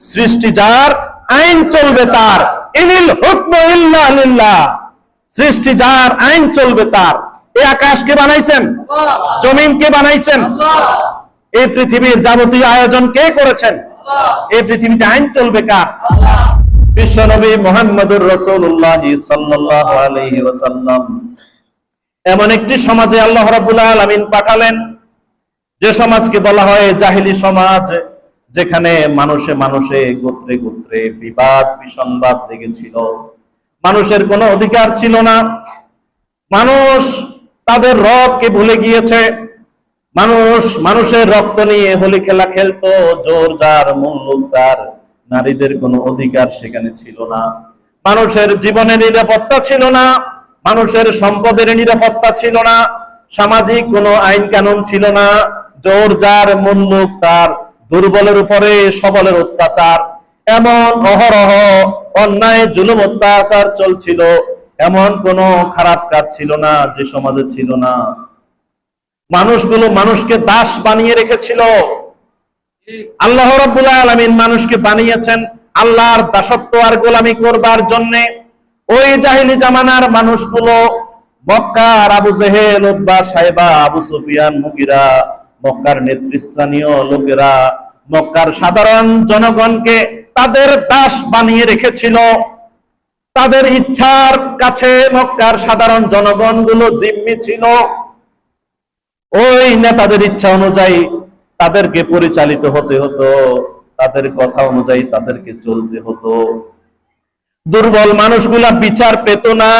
সৃষ্টি যার আইন চলবে তার। ইনিল হুকম ইল্লা লিল্লাহ। সৃষ্টি যার আইন চলবে তার। এই আকাশ কে বানাইছেন? জমিন কে বানাইছেন? এই পৃথিবীর যাবতীয় আয়োজন কে করেছেন? এই পৃথিবীতে আইন চলবে কার? বিশ্বনবী মোহাম্মদুর রসুল্লাহ সাল্লাল্লাহু আলাইহি ওয়াসাল্লাম। এমন একটি সমাজে আল্লাহ রাব্বুল আলামিন পাঠালেন। যে সমাজকে বলা হয় জাহিলি সমাজ। যেখানে মানুষে মানুষে, গোত্রে গোত্রে বিবাদ, বিসংবাদ লেগেছিল। মানুষের কোনো অধিকার ছিল না। মানুষ তাদের রবকে ভুলে গিয়েছে। মানুষ মানুষের রক্ত নিয়ে হোলি খেলা খেলতো। জোর যার তার। নারীদের কোনো অধিকার সেখানে ছিল না। মানুষের জীবনের নিরাপত্তা ছিল না। মানুষের সম্পদের নিরাপত্তা ছিল না। সামাজিক কোনো আইন কানুন ছিল না। জোর যার মূল্য তার। দুর্বলের উপরে সবলের অত্যাচার, এমন অহরহ অন্যায় জুলুম অত্যাচার চলছিল, এমন কোনো খারাপ কাজ ছিল না যে সমাজে ছিল না। মানুষগুলো মানুষকে দাস বানিয়ে রেখেছিল। আল্লাহ রাব্বুল আলামিন মানুষকে বানিয়েছেন আল্লাহর দাসত্ব আর গোলামি করবার জন্য। ওই জাহিলি জামানার মানুষগুলো মক্কার আবু জেহেল, উতবা সাহেবা, আবু সুফিয়ান, মুগিরা মক্কার নেতৃস্থানীয় লোকেরা মক্কার সাধারণ জনগণকে তাদের দাস বানিয়ে রেখেছিল। তাদের ইচ্ছার কাছে মক্কার সাধারণ জনগণগুলো জিম্মি ছিল। ওই নেতাদের ইচ্ছা অনুযায়ী তাদেরকে পরিচালিত হতে হতো, তাদের কথা অনুযায়ী তাদেরকে চলতে হতো। দুর্বল মানুষগুলা বিচার পেত না,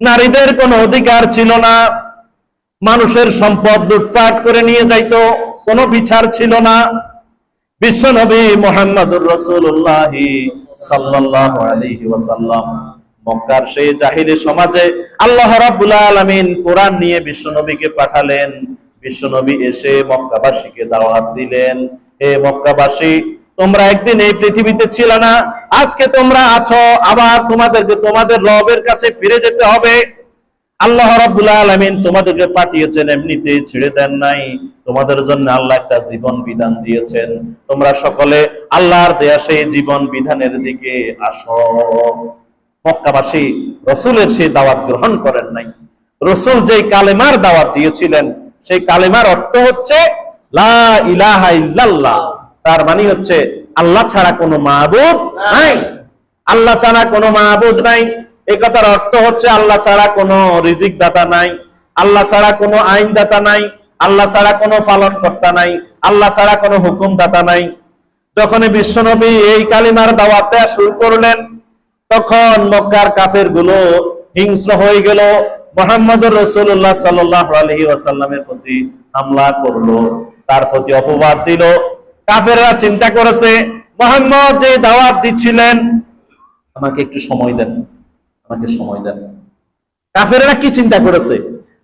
নারীদের কোনো অধিকার ছিল না। মানুষের সম্পদ লুটপাট করে নিয়ে যাইত। কোনো বিচার ছিল না। বিশ্বনবী মোহাম্মদুর রসুল্লাহ ওয়াসাল্লাম। মক্কার সেই জাহিলি সমাজে আল্লাহ রাব্বুল আলামিন কোরআন নিয়ে বিশ্বনবীকে পাঠালেন। বিশ্বনবী এসে মক্কাবাসীকে দাওয়াত দিলেন। হে মক্কাবাসী, তোমরা একদিন এই পৃথিবীতে ছিল না। আজকে তোমরা আছো, আবার তোমাদেরকে তোমাদের রবের কাছে ফিরে যেতে হবে। আল্লাহ রাব্বুল আলামিন তোমাদেরকে পাঠিয়েছেন এমনিতে ছেড়ে দেন নাই। তোমাদের জন্য আল্লাহ একটা জীবন বিধান দিয়েছেন। তোমরা সকলে আল্লাহর দেয়া সেই জীবন বিধানের দিকে আসো। মক্কাবাসী, রসুলের সেই দাওয়াত গ্রহণ করেন নাই। রসুল যেই কালেমার দাওয়াত দিয়েছিলেন, সেই কালেমার অর্থ হচ্ছে, লা ইলাহা ইল্লাল্লাহ। তার মানে হচ্ছে, আল্লাহ ছাড়া কোনো মাহবুদ নাই। আল্লাহ ছাড়া কোনো মাহবুদ নাই। এই কথার অর্থ হচ্ছে আল্লাহ ছাড়া কোনো রিজিক দাতা নাই, আল্লাহ ছাড়া কোনো আইন দাতা নাই, আল্লাহ ছাড়া কোনো পালন কর্তা নাই, আল্লাহ ছাড়া কোনো হুকুম দাতা নাই। যখন বিশ্বনবী এই কালিমার দাওয়াত শুরু করলেন, তখন মক্কার কাফেরগুলো হিংস্র হয়ে গেল। মোহাম্মদ রসুল্লাহ সাল্লাহ ওয়াসাল্লামের প্রতি হামলা করল, তার প্রতি অপবাদ দিল। কাফেররা চিন্তা করেছে, মোহাম্মদ যে দাওয়াত দিচ্ছিলেন, আমাকে একটু সময় দেন। আমাকে সময় দেন। কাফেররা কি চিন্তা করেছে?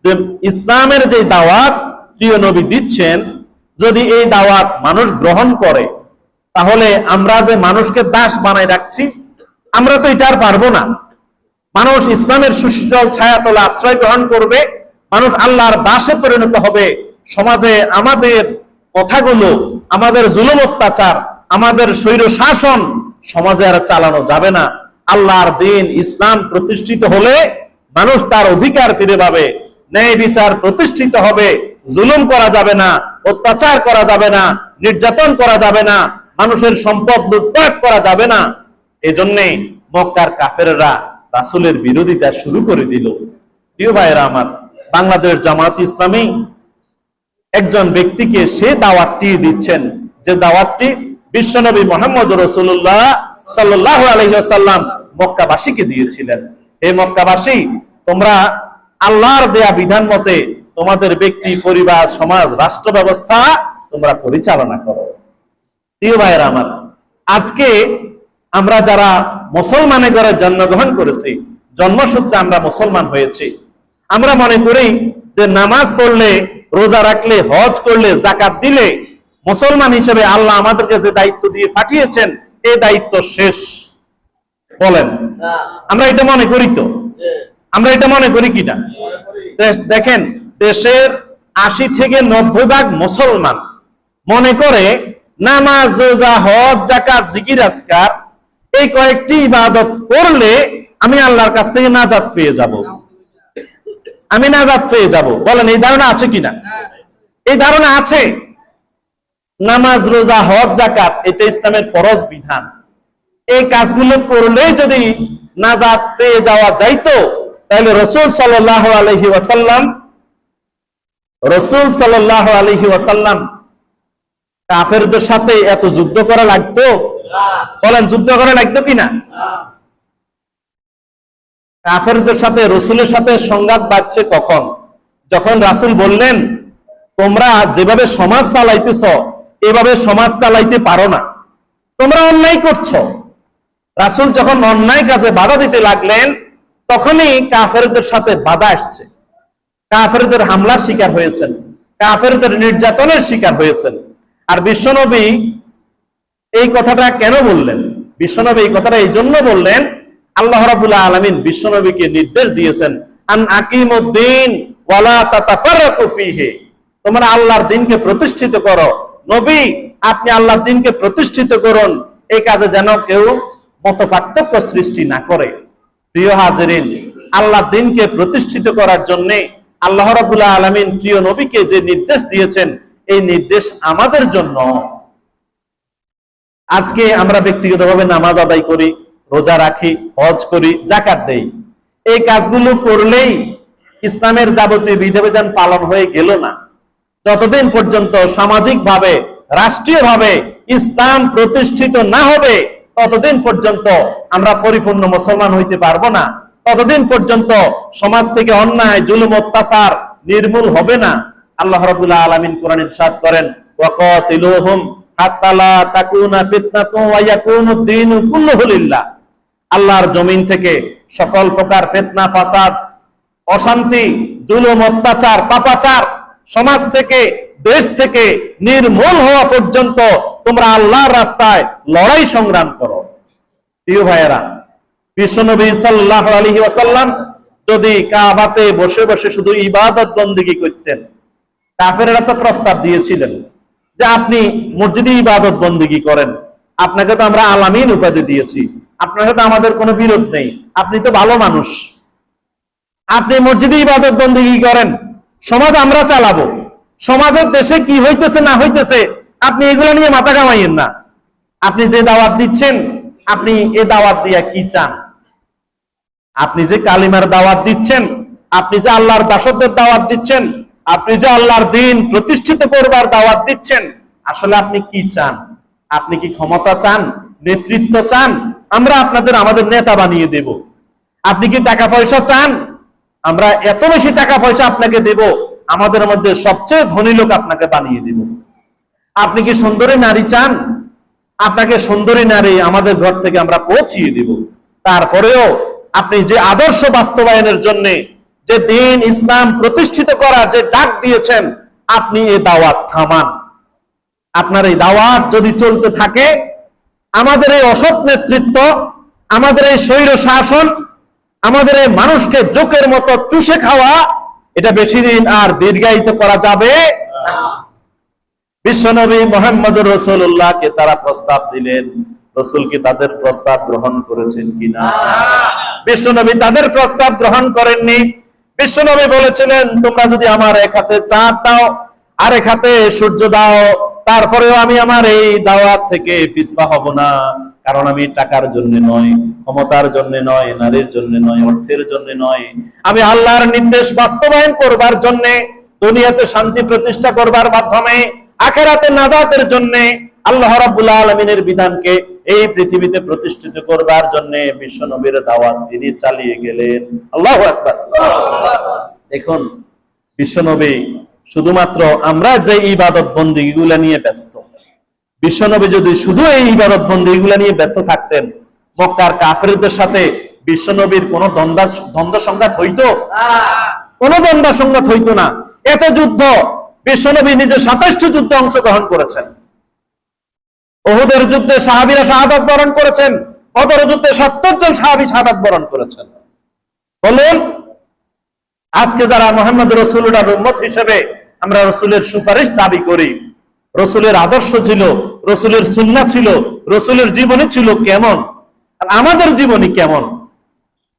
যে ইসলামের যে দাওয়াত প্রিয় নবী দিচ্ছেন, যদি এই দাওয়াত মানুষ গ্রহণ করে, তাহলে আমরা যে মানুষকে দাস বানাই রাখছি, আমরা তো এটা আর পারব না। মানুষ ইসলামের সুশীতল ছায়াতলে আশ্রয় গ্রহণ করবে, মানুষ আল্লাহর দাসে পরিণত হবে। সমাজে আমাদের কথাগুলো, আমাদের জুলুম অত্যাচার, আমাদের স্বৈর শাসন সমাজে আর চালানো যাবে না। আল্লাহর দিন ইসলাম প্রতিষ্ঠিত হলে মানুষ তার অধিকার ফিরে পাবে। ন্যায় বিচার প্রতিষ্ঠিত হবে, জুলুম করা যাবে না, অত্যাচার করা যাবে না, নির্যাতন করা যাবে না, মানুষের সম্পদ লুটপাট করা যাবে না। এজন্যে মক্কার কাফেররা রাসুলের বিরোধিতা শুরু করে দিল। প্রিয় ভাইয়েরা আমার, বাংলাদেশ জামাত ইসলামী একজন ব্যক্তিকে সে দাওয়াতটি দিচ্ছেন। যে দাওয়াতটি বিশ্বনবী মোহাম্মদ রসুল্লাহ সাল্লাহ আলহিহাসাল্লাম মক্কাবাসীকে দিয়েছিলেন। হে মক্কাবাসী, তোমরা আল্লাহর দেয়া বিধান মতে তোমাদের ব্যক্তি, পরিবার, সমাজ রাষ্ট্র ব্যবস্থা তোমরা পরিচালনা করো। প্রিয় ভাইয়েরা আমার, আজকে আমরা যারা মুসলমানে ঘরে জন্মগ্রহণ করেছি, জন্মসূত্রে আমরা মুসলমান হয়েছি, আমরা মনে করি যে নামাজ পড়লে, রোজা রাখলে, হজ করলে জাকাত দিলে মুসলমান হিসেবে আল্লাহ আমাদেরকে যে দায়িত্ব দিয়ে পাঠিয়েছেন এই দায়িত্ব শেষ। বলেন। আমরা এটা মনে করি তো? আমরা এটা মনে করি কিনা? দেখেন, দেশের আশি থেকে নব্বই ভাগ মুসলমান। মনে করে নামাজ, রোজা, হজ জাকাত জিকির, আজকার, এই কয়েকটি ইবাদত করলে আমি আল্লাহর কাছ থেকে নাজাত পেয়ে যাব। আমি নাজাত পেয়ে যাব। বলেন, এই ধারণা আছে কিনা? এই ধারণা আছে। নামাজ, রোজা, হজ জাকাত এটা ইসলামের ফরজ বিধান। এই কাজগুলো করলে যদি নাজাত পেয়ে যাওয়া যাইতো, তাহলে রসুল সাল্লাহ আলহি ওয়াসাল্লাম, রসুল সাল্লাহ আলহি ওয়াসাল্লাম কাফেরদের সাথে এত যুদ্ধ করা লাগতো? বলেন, যুদ্ধ করা লাগতো কিনা? কাফেরদের সাথে, রসুলের সাথে সংঘাত বাড়ছে কখন? যখন রাসুল বললেন, তোমরা যেভাবে সমাজ চালাইতেছ, এভাবে সমাজ চালাইতে পারো না। তোমরা অন্যায় করছ। রাসুল যখন অন্যায় কাজে বাধা দিতে লাগলেন, তখনই কাফেরদের সাথে বাধা আসছে। কাফেরদের হামলার শিকার হয়েছেন, কাফেরদের নির্যাতনের শিকার হয়েছেন। আর বিশ্বনবী এই কথাটা কেন বললেন? বিশ্বনবী এই কথাটা এই জন্য বললেন, আল্লাহ রাবুল্লাহ আলমিন বিশ্বনবীকে নির্দেশ দিয়েছেন, আন তোমরা আল্লাহর দিনকে প্রতিষ্ঠিত করো। নবী, আপনি আল্লাহর দিনকে প্রতিষ্ঠিত করুন। এই কাজে যেন কেউ মত পার্থক্য সৃষ্টি না করে। প্রিয় হাজরিন, আল্লাহ দিনকে প্রতিষ্ঠিত করার জন্য আল্লাহ রাবুল্লাহ আলমিন প্রিয় নবীকে যে নির্দেশ দিয়েছেন, এই নির্দেশ আমাদের জন্য। আজকে আমরা ব্যক্তিগতভাবে নামাজ আদায় করি, রোজা রাখি, হজ করি জাকাত দেই। এই কাজগুলো করলেই ইসলামের যাবতীয় বিধিবিধান পালন হয়ে গেল না। যতদিন পর্যন্ত সামাজিকভাবে, রাষ্ট্রীয়ভাবে ইসলাম প্রতিষ্ঠিত না হবে ততদিন পর্যন্ত আমরা পরিপূর্ণ মুসলমান হইতে পারব না। ততদিন পর্যন্ত সমাজ থেকে অন্যায়, জুলুম, অত্যাচার নির্মূল হবে না। আল্লাহ রাবুল্লাহ আলমিন কোরআন ইরশাদ করেন আল্লাহর জমিন থেকে সকল প্রকার ফিতনা, ফাসাদ, অশান্তি, জুলুম, অত্যাচার, পাপাচার সমাজ থেকে, দেশ থেকে নির্মূল হওয়া পর্যন্ত তোমরা আল্লাহর রাস্তায় লড়াই সংগ্রাম করো। প্রিয় ভাইয়েরা, বিশ্বনবী সাল্লাহ আলহি ওয়াসাল্লাম যদি কাবাতে বসে বসে শুধু ইবাদত বন্দিগি করতেন, কাফেরেরা তো প্রস্তাব দিয়েছিলেন যে আপনি মসজিদে ইবাদত বন্দিগি করেন। আপনাকে তো আমরা আলামিন উপাধি দিয়েছি। আপনার সাথে আমাদের কোনো বিরোধ নেই। আপনি তো ভালো মানুষ। আপনি মসজিদে ইবাদত বন্দিগি করেন। সমাজ আমরা চালাবো। সমাজের দেশে কি হইতেছে না হইতেছে আপনি এগুলো নিয়ে মাথা কামাইয়েন না। আপনি যে দাওয়াত দিচ্ছেন, আপনি এ দাওয়াত দিয়া কি চান? আপনি যে কালিমার দাওয়াত দিচ্ছেন, আপনি যে আল্লাহর দাসত্বের দাওয়াত দিচ্ছেন, আপনি যে আল্লাহর দিন প্রতিষ্ঠিত করবার দাওয়াত দিচ্ছেন, আসলে আপনি কি চান? আপনি কি ক্ষমতা চান? নেতৃত্ব চান? আমরা আপনাদের, আমাদের নেতা বানিয়ে দেব। আপনি কি টাকা পয়সা চান? আমরা এত বেশি টাকা পয়সা আপনাকে দেব, আমাদের মধ্যে সবচেয়ে ধনী লোক আপনাকে বানিয়ে দিব। আপনি কি সুন্দরী নারী চান আপনাকে সুন্দরী নারী আমাদের ঘর থেকে আমরা পৌঁছিয়ে দিব তারপরেও আপনি যে আদর্শ বাস্তবায়নের জন্য যে দিন ইসলাম প্রতিষ্ঠিত করার যে ডাক দিয়েছেন, আপনি এই দাওয়াত থামান আপনার এই দাওয়াত যদি চলতে থাকে, আমাদের এই অসৎ নেতৃত্ব, আমাদের এই স্বৈর শাসন, আমাদের এই মানুষকে জোকের মতো চুষে খাওয়া, এটা বেশি দিন আর দীর্ঘায়িত করা যাবে। বিশ্বনবী মোহাম্মদ রসুল্লাহকে তারা প্রস্তাব দিলেন, রসুল কি তাদের প্রস্তাব গ্রহণ করেছেন কিনা? বিশ্বনবী তাদের প্রস্তাব গ্রহণ করেননি। বিশ্বনবী বলেছিলেন, তোমরা যদি আমার এক হাতে চাঁদ দাও আর এক হাতে সূর্য দাও, তারপরেও আমি আমার এই দাওয়াত থেকে পিছপা হব না। কারণ আমি টাকার জন্য নয়, ক্ষমতার জন্য নয়, নারীর জন্য নয়, অর্থের জন্য নয়। আমি আল্লাহর নির্দেশ বাস্তবায়ন করবার জন্য, দুনিয়াতে শান্তি প্রতিষ্ঠা করবার মাধ্যমে আখেরাতে নাজাতের জন্য আল্লাহ রাব্বুল আলামিনের বিধানকে এই পৃথিবীতে প্রতিষ্ঠিত করবার জন্য বিশ্ব নবীর দাওয়াত তিনি চালিয়ে গেলেন। আল্লাহু আকবার। দেখুন বিশ্বনবী শুধুমাত্র আমরা যে ইবাদত বন্দিগুলা নিয়ে ব্যস্ত বিশ্বনবী যদি শুধু এই ইবাদত বন্দিগুলা নিয়ে ব্যস্ত থাকতেন, মক্কার কাফেরদের সাথে বিশ্বনবীর কোন দ্বন্দ্ব দ্বন্দ্ব সংঘাত হইতো? কোন দ্বন্দ্ব সংঘাত হইতো না। এত যুদ্ধ বিশ্বনবী নিজে সাতাশটি যুদ্ধে অংশগ্রহণ করেছেন। ওহুদের যুদ্ধে সাহাবিরা শাহাদাত বরণ করেছেন। বদর যুদ্ধে সত্তর জন সাহাবি শাহাদাত বরণ করেছেন। বলুন, আজকে যারা মোহাম্মদ রসুলের উম্মত হিসেবে আমরা রসুলের সুপারিশ দাবি করি, রসুলের আদর্শ ছিল, রসুলের সুন্না ছিল, রসুলের জীবনী ছিল কেমন? আর আমাদের জীবনী কেমন?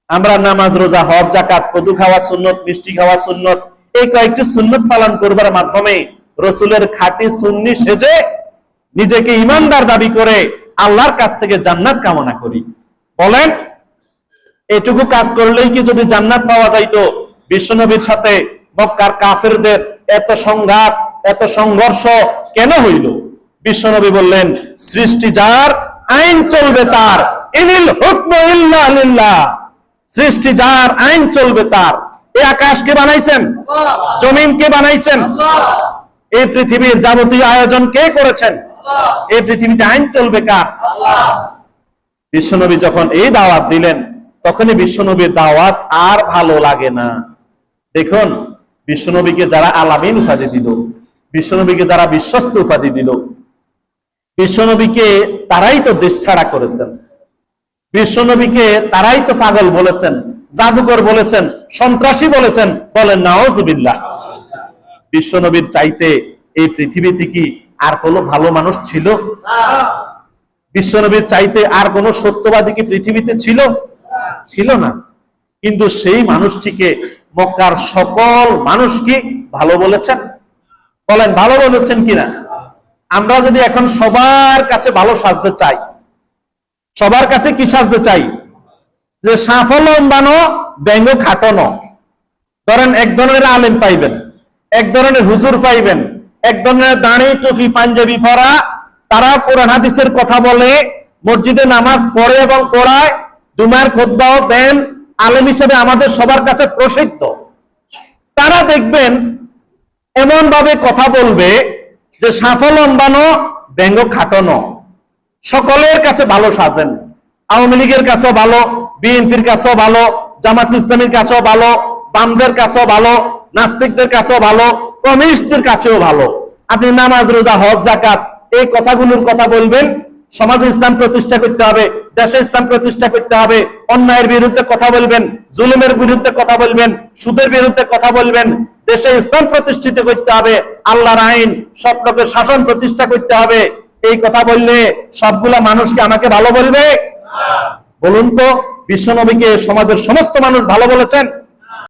আমরা নামাজ, রোজা, হজ জাকাত কদু খাওয়া সুন্নত, মিষ্টি খাওয়া সুন্নত এই কয়েকটি সুন্নত পালন করবার মাধ্যমে রসুলের খাঁটি সুন্নি সেজে নিজেকে ইমানদার দাবি করে আল্লাহর কাছ থেকে জান্নাত কামনা করি। বলেন, এটুকু কাজ করলেই কি যদি জান্নাত পাওয়া যাইতো? বিশ্বনবীর সাথে মক্কার কাফেরদের এত সংঘাত, এত সংঘর্ষ কেন হইল? বিশ্বনবী বললেন, সৃষ্টি যার, আইন চলবে তার। ইনিল হুকম সৃষ্টি যার, আইন চলবে তার। এই আকাশ কে বানাইছেন? জমিন কে বানাইছেন? এই পৃথিবীর যাবতীয় আয়োজন কে করেছেন? এই পৃথিবীতে আইন চলবে কার? বিশ্বনবী যখন এই দাওয়াত দিলেন, তখনই বিশ্বনবীর দাওয়াত আর ভালো লাগে না। দেখুন, বিশ্বনবীকে যারা আলামিন উপাধি দিল, বিশ্বনবীকে যারা বিশ্বস্ত উপাধি দিল, বিশ্বনবীকে তারাই তো দেশ ছাড়া করেছেন। বিশ্বনবীকে তারাই তো পাগল বলেছেন। জাদুকর বলেছেন, সন্ত্রাসী বলেছেন, বলেন নাওজুবিল্লাহ বিশ্বনবীর চাইতে এই পৃথিবীতে কি আর কোনো ভালো মানুষ ছিল? বিশ্বনবীর চাইতে আর কোন সত্যবাদী কি পৃথিবীতে ছিল? ছিল না। কিন্তু সেই মানুষটিকে মক্কার সকল মানুষ কি ভালো বলেছেন? বলেন, ভালো বলেছেন কিনা? আমরা যদি এখন সবার কাছে ভালো সাজতে চাই, সবার কাছে কি সাজতে চাই? যে সাফল লম্বানো ব্যঙ্গ খাটানো। ধরেন এক ধরনের আলেম পাইবেন, এক ধরনের হুজুর পাইবেন, এক ধরনের দাঁড়ি টুফি পাঞ্জাবি পরা, তারা কোরআন হাদিসের কথা বলে, মসজিদে নামাজ পড়ে এবং পড়ায়, জুমার খোদ্াও দেন, আলেম হিসেবে আমাদের সবার কাছে প্রসিদ্ধ। তারা দেখবেন এমন ভাবে কথা বলবে যে সাফল লম্বানো ব্যঙ্গ খাটানো। সকলের কাছে ভালো সাজেন, আওয়ামী লীগের কাছেও ভালো বিএনপির কাছেও ভালো, জামাত ইসলামীর কাছেও ভালো, বামদের কাছেও ভালো, নাস্তিকদের কাছেও ভালো, কমিউনিস্টদের কাছেও ভালো। আপনি নামাজ, রোজা, হজ জাকাত এই কথাগুলোর কথা বলবেন। সমাজে ইসলাম প্রতিষ্ঠা করতে হবে, দেশে ইসলাম প্রতিষ্ঠা করতে হবে, অন্যায়ের বিরুদ্ধে কথা বলবেন, জুলুমের বিরুদ্ধে কথা বলবেন, সুদের বিরুদ্ধে কথা বলবেন। দেশে ইসলাম প্রতিষ্ঠিত করতে হবে, আল্লাহর আইন সব লোকের শাসন প্রতিষ্ঠা করতে হবে। এই কথা বললে সবগুলা মানুষকে আমাকে ভালো বলবে? বলুন তো। বিশ্বনবীকে সমাজের সমস্ত মানুষ ভালো বলেছেন।